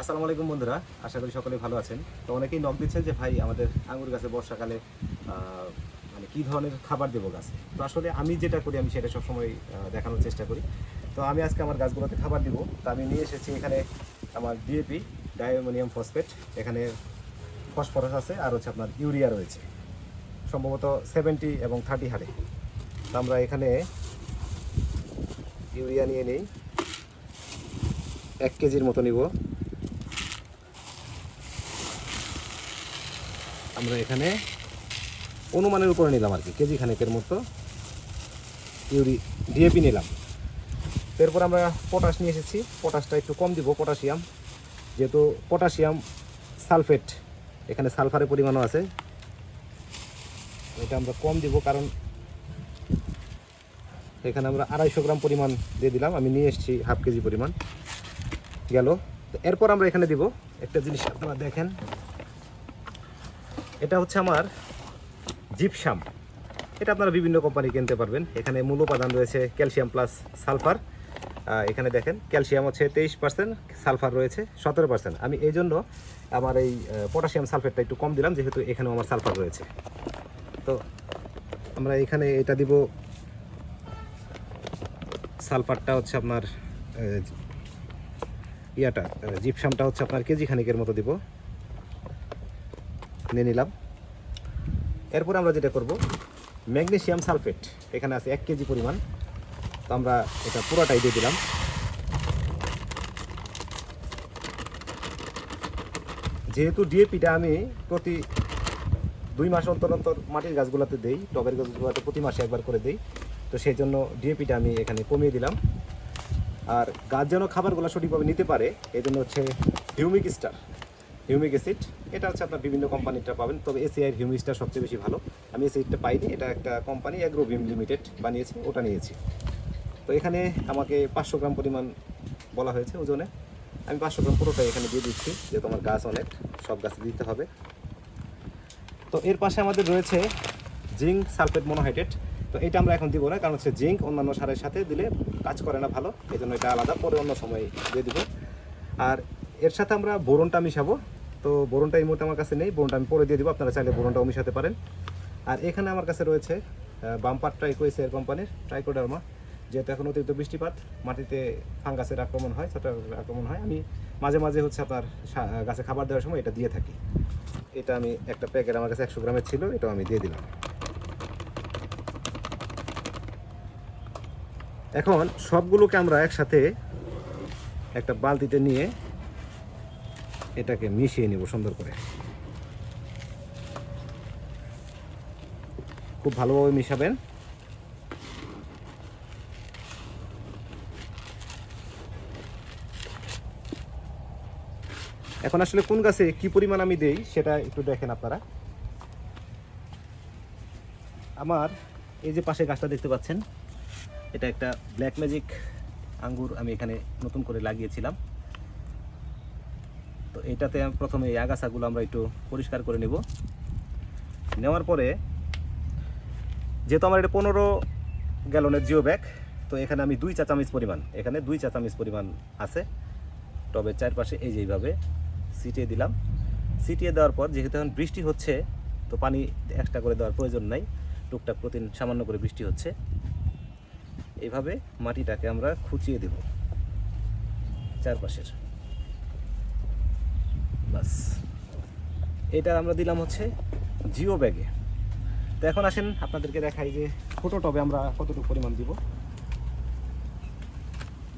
আসসালামু আলাইকুম বন্ধুরা, আশা করি সকলে ভালো আছেন। তো অনেকেই নক দিচ্ছেন যে, ভাই, আমাদের আঙুর গাছে বর্ষাকালে মানে কী ধরনের খাবার দেবো গাছে? তো আসলে আমি যেটা করি, আমি সেটা সবসময় দেখানোর চেষ্টা করি। তো আমি আজকে আমার গাছগুলোতে খাবার দিব। তো আমি নিয়ে এসেছি এখানে আমার ডিএপি ডায়োমোনিয়াম ফসফেট। এখানে ফসফরাস আছে আর হচ্ছে আপনার ইউরিয়া রয়েছে। সম্ভবত সেভেন্টি এবং থার্টি হারে। তো আমরা এখানে ইউরিয়া নিয়ে নিই। এক কেজির মতো নিব। আমরা এখানে অনুমানের উপরে নিলাম আর কি, কেজি খানেকের মতো। ইউরি ডিএপি নিলাম। এরপর আমরা পটাশ নিয়ে এসেছি। পটাশটা একটু কম দিব, পটাশিয়াম। যেহেতু পটাশিয়াম সালফেট, এখানে সালফারের পরিমাণও আছে। এটা আমরা কম দিব কারণ এখানে আমরা আড়াইশো গ্রাম পরিমাণ দিয়ে দিলাম। আমি নিয়ে এসেছি হাফ কেজি পরিমাণ। গেল। এরপর আমরা এখানে দিব একটা জিনিস, আপনারা দেখেন। এটা হচ্ছে আমার জিপসাম। এটা আপনারা বিভিন্ন কোম্পানি কিনতে পারবেন। এখানে মূল উপাদান রয়েছে ক্যালসিয়াম প্লাস সালফার। এখানে দেখেন, ক্যালসিয়াম হচ্ছে তেইশ পার্সেন্ট, সালফার রয়েছে সতেরো পার্সেন্ট। আমি এই জন্য আমার এই পটাশিয়াম সালফেটটা একটু কম দিলাম, যেহেতু এখানেও আমার সালফার রয়েছে। তো আমরা এখানে এটা দিব। সালফারটা হচ্ছে আপনার ইয়াটা জিপসামটা হচ্ছে আপনার কেজি খানিকের মতো দিব। নিয়ে নিলাম। এরপর আমরা যেটা করব, ম্যাগনেসিয়াম সালফেট, এখানে আছে এক কেজি পরিমাণ। তো আমরা এটা পুরোটাই দিয়ে দিলাম। যেহেতু ডিএপিটা আমি প্রতি দুই মাস অন্তর অন্তর মাটির গাছগুলোতে দেই, টবের গাছগুলোতে প্রতি মাসে একবার করে দেই, তো সেই জন্য ডিএপিটা আমি এখানে কমিয়ে দিলাম। আর গাছ যেন খাবারগুলো সঠিকভাবে নিতে পারে এই জন্য হচ্ছে হিউমিক স্টার। হিউমিক অ্যাসিড এটা হচ্ছে আপনার বিভিন্ন কোম্পানিটা পাবেন। তবে এসিআই হিউমিক স্টার সবচেয়ে বেশি ভালো। আমি এসিডটা পাইনি, এটা একটা কোম্পানি অ্যাগ্রোভিম লিমিটেড বানিয়েছে, ওটা নিয়েছি। তো এখানে আমাকে পাঁচশো গ্রাম পরিমাণ বলা হয়েছে ওজনে। আমি পাঁচশো গ্রাম পুরোটাই এখানে দিয়ে দিচ্ছি, যেহেতু আমার গাছ অনেক, সব গাছে দিতে হবে। তো এর পাশে আমাদের রয়েছে জিঙ্ক সালফেট মোনোহাইড্রেট। তো এটা আমরা এখন দিব না, কারণ হচ্ছে জিঙ্ক অন্যান্য সারের সাথে দিলে কাজ করে না ভালো এই জন্য এটা আলাদা, পরে অন্য সময় দিয়ে দিব। আর এর সাথে আমরা বোরনটা মিশাবো। তো বোরনটা এই মুহূর্তে আমার কাছে নেই, বোরনটা আমি পরে দিয়ে দিব, আপনারা চাইলে বোরনটাও মিশাতে পারেন। আর এখানে আমার কাছে রয়েছে বাম্পার ট্রাইকোয়েস এর কোম্পানির ট্রাইকোডার্মা, যেহেতু এখন অতিরিক্ত বৃষ্টিপাত, মাটিতে ফাঙ্গাসের আক্রমণ হয় ছটার আক্রমণ হয়। আমি মাঝে মাঝে হচ্ছে আপনার গাছে খাবার দেওয়ার সময় এটা দিয়ে থাকি। এটা আমি একটা প্যাকেট আমার কাছে একশো গ্রামের ছিল, এটাও আমি দিয়ে দিলাম। এখন সবগুলোকে আমরা একসাথে একটা বালতিতে নিয়ে এটাকে মিশিয়ে নিব সুন্দর করে। খুব ভালোভাবে মিশাবেন। এখন আসলে কোন গাছে কি পরিমাণ আমি দেই সেটা একটু দেখেন আপনারা। আমার এই যে পাশে গাছটা দেখতে পাচ্ছেন, এটা একটা ব্ল্যাক ম্যাজিক আঙ্গুর আমি এখানে নতুন করে লাগিয়েছিলাম। তো এটাতে প্রথমে এই আগাছাগুলো আমরা একটু পরিষ্কার করে নেব। নেওয়ার পরে, যেহেতু আমার এটা পনেরো গ্যালনের জিও ব্যাগ তো এখানে আমি দুই চা চামচ পরিমাণ, এখানে দুই চা চামচ পরিমাণ আছে। টবের চারপাশে এই যে এইভাবে ছিটিয়ে দিলাম। ছিটিয়ে দেওয়ার পর, যেহেতু এখন বৃষ্টি হচ্ছে, তো পানি এক্সট্রা করে দেওয়ার প্রয়োজন নাই। টুকটাক প্রতিদিন সামান্য করে বৃষ্টি হচ্ছে। এইভাবে মাটিটাকে আমরা খুঁচিয়ে দেব চারপাশের। এটা আমরা দিলাম হচ্ছে জিও ব্যাগে। তো এখন আসেন, আপনাদেরকে দেখাই যে ছোট টবে আমরা কতটুকু পরিমাণ দিব।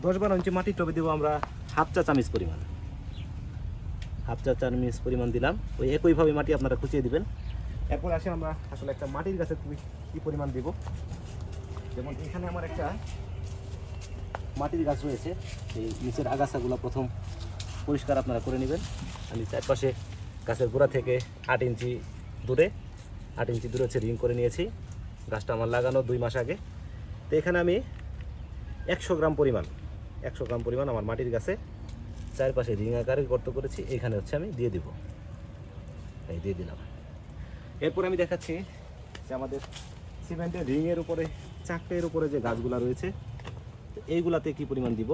দশ বারো ইঞ্চি মাটির টবে দিব আমরা হাফ চা চামিচ পরিমাণ। হাফ চা চামিচ পরিমাণ দিলাম। ওই একইভাবে মাটি আপনারা খুঁচিয়ে দিবেন। এরপর আসেন আমরা আসলে একটা মাটির গাছে কী পরিমাণ দিব। যেমন এখানে আমার একটা মাটির গাছ রয়েছে। এই নিচের আগাছাগুলো প্রথম পরিষ্কার আপনারা করে নেবেন। আমি চারপাশে গাছের গোড়া থেকে আট ইঞ্চি দূরে, আট ইঞ্চি দূরে হচ্ছে রিং করে নিয়েছি। গাছটা আমার লাগানো দুই মাস আগে। তো এখানে আমি একশো গ্রাম পরিমাণ, একশো গ্রাম পরিমাণ আমার মাটির গাছে চারপাশে রিং আকারে গর্ত করেছি। এখানে হচ্ছে আমি দিয়ে দিব। এই দিয়ে দিলাম। এরপর আমি দেখাচ্ছি যে আমাদের সিমেন্টের রিংয়ের উপরে চাকটের উপরে যে গাছগুলা রয়েছে এইগুলাতে কি পরিমাণ দিব?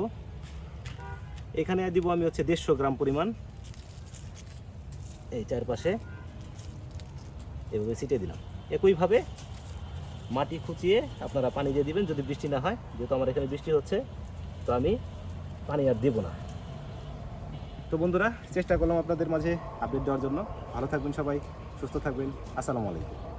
এখানে দিব আমি হচ্ছে দেড়শো গ্রাম পরিমাণ। এই চারপাশে। এভাবে ছিটিয়ে দিলাম। একইভাবে মাটি খুঁচিয়ে আপনারা পানি দিয়ে দিবেন যদি বৃষ্টি না হয়। যেহেতু আমার এখানে বৃষ্টি হচ্ছে, তো আমি পানি আর দেবো না। তো বন্ধুরা, চেষ্টা করলাম আপনাদের মাঝে আপডেট দেওয়ার জন্য। ভালো থাকবেন সবাই, সুস্থ থাকবেন। আসসালামু আলাইকুম।